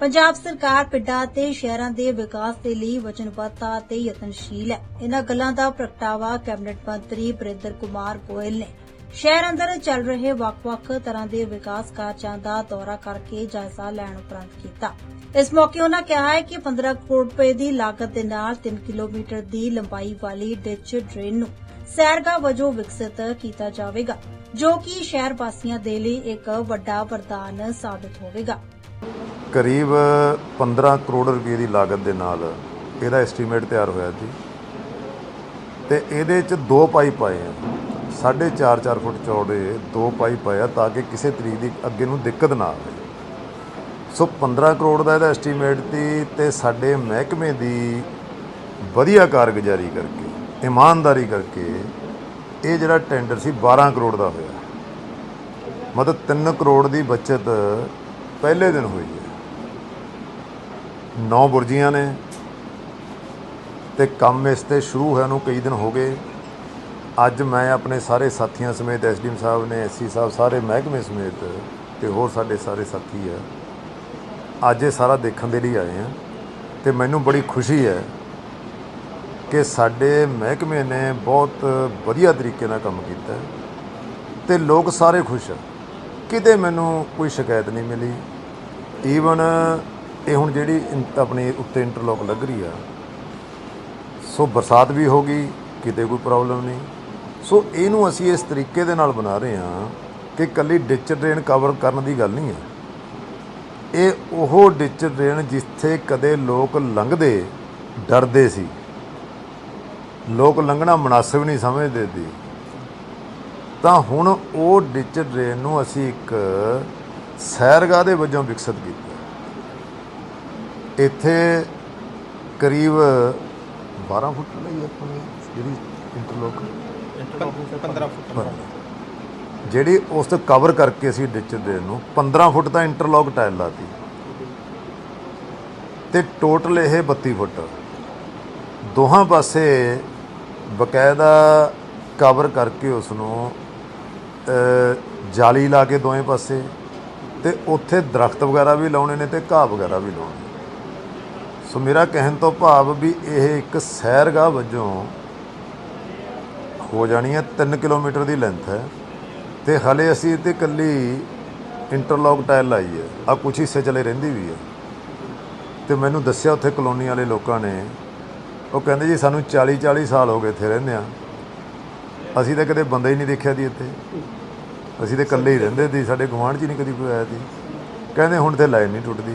ਪੰਜਾਬ ਸਰਕਾਰ ਪਿੰਡਾਂ ਤੇ ਸ਼ਹਿਰਾਂ ਦੇ ਵਿਕਾਸ ਦੇ ਲਈ ਵਚਨਬੱਧਤਾ ਅਤੇ ਯਤਨਸ਼ੀਲ ਹੈ। ਇਹਨਾਂ ਗੱਲਾਂ ਦਾ ਪ੍ਰਗਟਾਵਾ ਕੈਬਨਿਟ ਮੰਤਰੀ ਬਰਿੰਦਰ ਕੁਮਾਰ ਗੋਇਲ ਨੇ। ਸ਼ਹਿਰ ਅੰਦਰ ਚੱਲ ਰਹੇ ਵੱਖ-ਵੱਖ ਤਰ੍ਹਾਂ ਦੇ ਵਿਕਾਸ ਕਾਰਜਾਂ ਦਾ ਦੌਰਾ ਕਰਕੇ ਜਾਇਜ਼ਾ ਲੈਣ ਉਪਰੰਤ ਕੀਤਾ। ਇਸ ਮੌਕੇ ਉਹਨਾਂ ਕਿਹਾ ਹੈ ਕਿ 15 ਕਰੋੜ ਰੁਪਏ ਦੀ ਲਾਗਤ ਦੇ ਨਾਲ 3 ਕਿਲੋਮੀਟਰ ਦੀ ਲੰਬਾਈ ਵਾਲੀ ਡਿਚ ਡਰੇਨ ਨੂੰ ਸੈਰਗਾ ਵਜੋਂ ਵਿਕਸਿਤ ਕੀਤਾ ਜਾਵੇਗਾ, ਜੋ ਕਿ ਸ਼ਹਿਰ ਵਾਸੀਆਂ ਦੇ ਲਈ ਇੱਕ ਵੱਡਾ ਵਰਦਾਨ ਸਾਬਤ ਹੋਵੇਗਾ। ਕਰੀਬ 15 ਕਰੋੜ ਰੁਪਏ ਦੀ ਲਾਗਤ ਦੇ ਨਾਲ ਇਹਦਾ ਐਸਟੀਮੇਟ ਤਿਆਰ ਹੋਇਆ ਸੀ ਤੇ ਇਹਦੇ ਚ ਦੋ ਪਾਈਪ ਆਏ ਆ। 4.5 ਫੁੱਟ ਚੌੜੇ ਦੋ ਪਾਈਪ ਆਇਆ ਤਾਂ ਕਿ ਕਿਸੇ ਤਰੀਕ ਦੀ ਅੱਗੇ ਨੂੰ ਦਿੱਕਤ ਨਾ ਆਵੇ। ਸੋ 15 ਕਰੋੜ ਦਾ ਇਹਦਾ ਐਸਟੀਮੇਟ ਸੀ ਤੇ ਸਾਡੇ ਮਹਿਕਮੇ ਦੀ ਵਧੀਆ ਕਾਰਗੁਜ਼ਾਰੀ ਕਰਕੇ, ਇਮਾਨਦਾਰੀ ਕਰਕੇ ਇਹ ਜਿਹੜਾ ਟੈਂਡਰ ਸੀ 12 ਕਰੋੜ ਦਾ ਹੋਇਆ। ਮਤਲਬ 3 ਕਰੋੜ ਦੀ ਬਚਤ ਪਹਿਲੇ ਦਿਨ ਹੋਈ ਹੈ। ਨੌ ਬੁਰਜੀਆਂ ਨੇ ਤੇ ਕੰਮ ਇਸ ਤੇ ਸ਼ੁਰੂ ਹੋਇਆ ਨੂੰ ਕਈ ਦਿਨ ਹੋ ਗਏ। ਅੱਜ ਮੈਂ ਆਪਣੇ ਸਾਰੇ ਸਾਥੀਆਂ ਸਮੇਤ ਐਸਡੀਐਮ ਸਾਹਿਬ ਨੇ ਐਸਸੀ ਸਾਹਿਬ, ਸਾਰੇ ਮਹਿਕਮੇ ਸਮੇਤ ਤੇ ਹੋਰ ਸਾਡੇ ਸਾਰੇ ਸਾਥੀ ਆ ਅੱਜ ਇਹ ਸਾਰਾ ਦੇਖਣ ਦੇ ਲਈ ਆਏ ਆ ਤੇ ਮੈਨੂੰ ਬੜੀ ਖੁਸ਼ੀ ਹੈ ਕਿ ਸਾਡੇ ਮਹਿਕਮੇ ਨੇ ਬਹੁਤ ਵਧੀਆ ਤਰੀਕੇ ਨਾਲ ਕੰਮ ਕੀਤਾ ਹੈ ਤੇ ਲੋਕ ਸਾਰੇ ਖੁਸ਼ ਆ ਕਿਤੇ ਮੈਨੂੰ ਕੋਈ ਸ਼ਿਕਾਇਤ ਨਹੀਂ ਮਿਲੀ। ਈਵਨ ਇਹ ਹੁਣ ਜਿਹੜੀ ਆਪਣੇ ਉੱਤੇ ਇੰਟਰਲੋਕ ਲੱਗ ਰਹੀ ਆ। ਸੋ ਬਰਸਾਤ ਵੀ ਹੋ ਗਈ, ਕਿਤੇ ਕੋਈ ਪ੍ਰੋਬਲਮ ਨਹੀਂ। ਸੋ ਇਹਨੂੰ ਅਸੀਂ ਇਸ ਤਰੀਕੇ ਦੇ ਨਾਲ ਬਣਾ ਰਹੇ ਹਾਂ ਕਿ ਕੱਲੀ ਡਿਚ ਡਰੇਨ ਕਵਰ ਕਰਨ ਦੀ ਗੱਲ ਨਹੀਂ ਹੈ। ਇਹ ਉਹ ਡਿਚ ਡਰੇਨ ਜਿੱਥੇ ਕਦੇ ਲੋਕ ਲੰਘਦੇ, ਡਰਦੇ ਸੀ। ਲੋਕ ਲੰਘਣਾ ਮناسب ਨਹੀਂ ਸਮਝਦੇ ਸੀ। ਤਾਂ ਹੁਣ ਉਹ ਡਿਚ ਡਰੇਨ ਨੂੰ ਅਸੀਂ ਇੱਕ ਸੈਰਗਾਹ ਦੇ ਵਜੋਂ ਵਿਕਸਿਤ ਕੀਤਾ। ਇੱਥੇ ਕਰੀਬ 12 ਫੁੱਟ ਲਈ ਆਪਣੀ ਜਿਹੜੀ ਇੰਟਰਲੋਕ। 15 ਫੁੱਟ। ਜਿਹੜੀ ਉਸ ਤੋਂ ਕਵਰ ਕਰਕੇ ਅਸੀਂ ਡਿਚ ਡਰੇਨ ਨੂੰ 15 ਫੁੱਟ ਦਾ ਇੰਟਰਲੋਕ ਟਾਇਲ ਲਾਤੀ। ਤੇ ਟੋਟਲ ਇਹ 32 ਫੁੱਟ। ਦੋਹਾਂ ਪਾਸੇ ਬਕਾਇਦਾ ਕਵਰ ਕਰਕੇ ਉਸ ਨੂੰ ਜਾਲੀ ਲਾ ਕੇ ਦੋਵੇਂ ਪਾਸੇ ਤੇ ਉੱਥੇ ਦਰਖਤ ਵਗੈਰਾ ਵੀ ਲਾਉਣੇ ਨੇ ਤੇ ਘਾਹ ਵਗੈਰਾ ਵੀ ਲਾਉਣੇ ਸੋ ਮੇਰਾ ਕਹਿਣ ਤੋਂ ਭਾਵ ਵੀ ਇਹ ਇੱਕ ਸੈਰਗਾਹ ਵਜੋਂ ਹੋ ਜਾਣੀ ਹੈ 3 ਕਿਲੋਮੀਟਰ ਦੀ ਲੈਂਥ ਹੈ ਤੇ ਹਲੇ ਅਸੀਂ ਇੱਥੇ ਕੱਲੀ ਇੰਟਰਲੌਕ ਟਾਇਲ ਲਾਈ ਹੈ ਆ ਕੁਛ ਹਿੱਸੇ ਚਲੇ ਰਹਿੰਦੀ ਵੀ ਹੈ। ਤੇ ਮੈਨੂੰ ਦੱਸਿਆ ਉੱਥੇ ਕਲੋਨੀ ਵਾਲੇ ਲੋਕਾਂ ਨੇ, ਉਹ ਕਹਿੰਦੇ ਜੀ ਸਾਨੂੰ 40 40 ਸਾਲ ਹੋ ਗਏ ਇੱਥੇ ਰਹਿੰਦੇ ਆ ਅਸੀਂ ਤਾਂ ਕਦੇ ਬੰਦਾ ਹੀ ਨਹੀਂ ਦੇਖਿਆ ਦੀ ਇੱਥੇ। ਅਸੀਂ ਤਾਂ ਇਕੱਲੇ ਹੀ ਰਹਿੰਦੇ ਸੀ, ਸਾਡੇ ਗੁਆਂਢ 'ਚ ਹੀ ਨਹੀਂ ਕਦੀ ਕੋਈ ਆਇਆ ਸੀ। ਕਹਿੰਦੇ ਹੁਣ ਤੇ ਲਾਈਨ ਨਹੀਂ ਟੁੱਟਦੀ।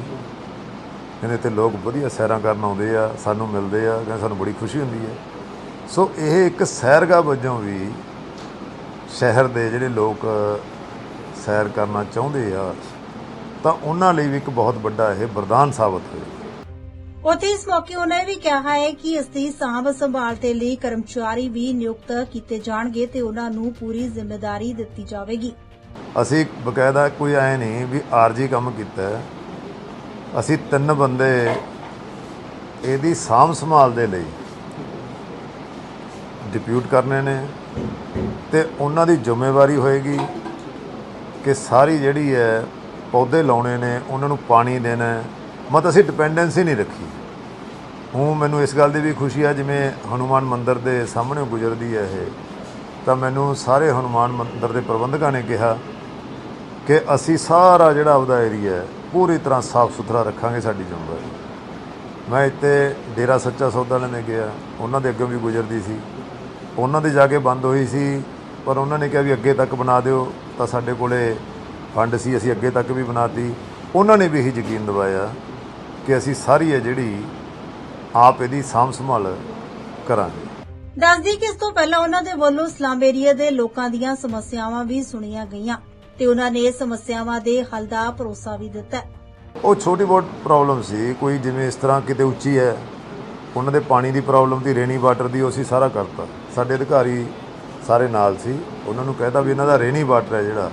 ਕਹਿੰਦੇ ਤੇ ਲੋਕ ਵਧੀਆ ਸੈਰਾਂ ਕਰਨ ਆਉਂਦੇ ਆ, ਸਾਨੂੰ ਮਿਲਦੇ ਆ, ਕਹਿੰਦੇ ਸਾਨੂੰ ਬੜੀ ਖੁਸ਼ੀ ਹੁੰਦੀ ਹੈ ਸੋ ਇਹ ਇੱਕ ਸੈਰਗਾਹ ਵਜੋਂ ਵੀ ਸ਼ਹਿਰ ਦੇ ਜਿਹੜੇ ਲੋਕ ਸੈਰ ਕਰਨਾ ਚਾਹੁੰਦੇ ਆ, ਤਾਂ ਉਹਨਾਂ ਲਈ ਵੀ ਇੱਕ ਬਹੁਤ ਵੱਡਾ ਇਹ ਵਰਦਾਨ ਸਾਬਤ ਹੋਏਗਾ ਉਥੇ ਇਸ ਮੌਕੇ ਉਹਨਾਂ ਨੇ ਵੀ ਕਿਹਾ ਹੈ ਕਿ ਇਸ ਦੀ ਸਾਂਭ ਸੰਭਾਲ ਦੇ ਲਈ ਕਰਮਚਾਰੀ ਵੀ ਨਿਯੁਕਤ ਕੀਤੇ ਜਾਣਗੇ ਤੇ ਉਹਨਾਂ ਨੂੰ ਪੂਰੀ ਜ਼ਿੰਮੇਵਾਰੀ ਦਿੱਤੀ ਜਾਵੇਗੀ। ਅਸੀਂ ਬਕਾਇਦਾ ਕੋਈ ਐ ਨਹੀਂ ਵੀ ਆਰਜੀ ਕੰਮ ਕੀਤਾ। ਅਸੀਂ ਤਿੰਨ ਬੰਦੇ ਇਹਦੀ ਸਾਂਭ ਸੰਭਾਲ ਦੇ ਲਈ ਡਿਪਿਊਟ ਕਰਨੇ ਨੇ ਤੇ ਉਹਨਾਂ ਦੀ ਜ਼ਿੰਮੇਵਾਰੀ ਹੋਏਗੀ ਕਿ ਸਾਰੀ ਜਿਹੜੀ ਹੈ ਪੌਦੇ ਲਾਉਣੇ ਨੇ, ਉਹਨਾਂ ਨੂੰ ਪਾਣੀ ਦੇਣਾ ਮਤ ਅਸੀਂ ਡਿਪੈਂਡੈਂਸੀ ਨਹੀਂ ਰੱਖੀ। ਹੂੰ ਮੈਨੂੰ ਇਸ ਗੱਲ ਦੀ ਵੀ ਖੁਸ਼ੀ ਆ, ਜਿਵੇਂ ਹਨੂਮਾਨ ਮੰਦਿਰ ਦੇ ਸਾਹਮਣੇ ਗੁਜ਼ਰਦੀ ਹੈ ਇਹ, ਤਾਂ ਮੈਨੂੰ ਸਾਰੇ ਹਨੂਮਾਨ ਮੰਦਿਰ ਦੇ ਪ੍ਰਬੰਧਕਾਂ ਨੇ ਕਿਹਾ ਕਿ ਅਸੀਂ ਸਾਰਾ ਜਿਹੜਾ ਆਪਦਾ ਏਰੀਆ ਹੈ, ਪੂਰੀ ਤਰ੍ਹਾਂ ਸਾਫ਼ ਸੁਥਰਾ ਰੱਖਾਂਗੇ ਸਾਡੀ ਜ਼ਿੰਮੇਵਾਰੀ। ਮੈਂ ਇੱਥੇ ਡੇਰਾ ਸੱਚਾ ਸੌਦਾ ਲੈਣੇ ਗਿਆ ਉਹਨਾਂ ਦੇ ਅੱਗੇ ਵੀ ਗੁਜ਼ਰਦੀ ਸੀ। ਉਹਨਾਂ ਦੇ ਜਾ ਕੇ ਬੰਦ ਹੋਈ ਸੀ, ਪਰ ਉਹਨਾਂ ਨੇ ਕਿਹਾ ਵੀ ਅੱਗੇ ਤੱਕ ਬਣਾ ਦਿਓ, ਤਾਂ ਸਾਡੇ ਕੋਲੇ ਫੰਡ ਸੀ, ਅਸੀਂ ਅੱਗੇ ਤੱਕ ਵੀ ਬਣਾਤੀ। ਉਹਨਾਂ ਨੇ ਵੀ ਇਹੀ ਯਕੀਨ ਦਿਵਾਇਆ ਕਿ ਅਸੀਂ ਸਾਰੀ ਹੈ ਜਿਹੜੀ ਆਪ ਇਹਦੀ ਸਾਂਭ ਸੰਭਾਲ ਕਰਾਂਗੇ ਦੱਸਦੀ ਕਿ ਇਸ ਤੋਂ ਪਹਿਲਾਂ ਉਹਨਾਂ ਦੇ ਵੱਲੋਂ ਸਲਮ ਏਰੀਆ ਦੇ ਲੋਕਾਂ ਦੀਆਂ ਸਮੱਸਿਆਵਾਂ ਵੀ ਸੁਣੀਆਂ ਗਈਆਂ ਤੇ ਉਹਨਾਂ ਨੇ ਸਮੱਸਿਆਵਾਂ ਦੇ ਹੱਲ ਦਾ ਭਰੋਸਾ ਵੀ ਦਿੱਤਾ। ਉਹ ਛੋਟੀ ਬਹੁਤ ਪ੍ਰੋਬਲਮ ਸੀ ਕੋਈ ਜਿਵੇਂ ਇਸ ਤਰ੍ਹਾਂ ਕਿਤੇ ਉੱਚੀ ਹੈ ਉਹਨਾਂ ਦੇ ਪਾਣੀ ਦੀ ਪ੍ਰੋਬਲਮ ਦੀ ਰੇਨੀ ਵਾਟਰ ਦੀ ਉਹ ਅਸੀਂ ਸਾਰਾ ਕਰਤਾ ਸਾਡੇ ਅਧਿਕਾਰੀ ਸਾਰੇ ਨਾਲ ਸੀ ਉਹਨਾਂ ਨੂੰ ਕਹਿਤਾ ਵੀ ਇਹਨਾਂ ਦਾ ਰੇਨੀ ਵਾਟਰ ਹੈ ਜਿਹੜਾ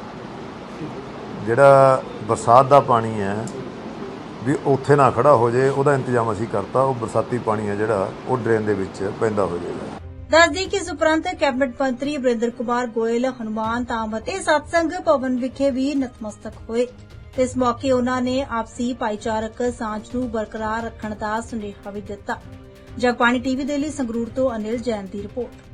ਜਿਹੜਾ ਬਰਸਾਤ ਦਾ ਪਾਣੀ ਹੈ ਵੀ ਉੱਥੇ ਨਾ ਖੜਾ ਹੋ ਜੇ ਉਹਦਾ ਇੰਤਜ਼ਾਮ ਅਸੀਂ ਕਰਤਾ, ਉਹ ਬਰਸਾਤੀ ਪਾਣੀ ਹੈ ਜਿਹੜਾ, ਉਹ ਡਰੇਨ ਦੇ ਵਿੱਚ ਪੈਂਦਾ ਹੋ ਜਾਏਗਾ। ਦੱਸਦੀ ਕਿ ਇਸ ਉਪਰੰਤ ਕੈਬਨਿਟ ਮੰਤਰੀ ਵਰਿੰਦਰ ਕੁਮਾਰ ਗੋਇਲ, ਹਨੂਮਾਨ ਧਾਮ ਅਤੇ ਸਤਸੰਗ ਭਵਨ ਵਿਖੇ ਵੀ ਨਤਮਸਤਕ ਹੋਏ। ਤੇ ਇਸ ਮੌਕੇ ਉਹਨਾਂ ਨੇ ਆਪਸੀ ਭਾਈਚਾਰਕ ਸਾਂਝ ਨੂੰ ਬਰਕਰਾਰ ਰੱਖਣ ਦਾ ਸੁਨੇਹਾ ਵੀ ਦਿੱਤਾ। ਜਗਬਾਣੀ ਟੀਵੀ ਦੇ ਲਈ ਸੰਗਰੂਰ ਤੋਂ ਅਨਿਲ ਜੈਨ ਦੀ ਰਿਪੋਰਟ।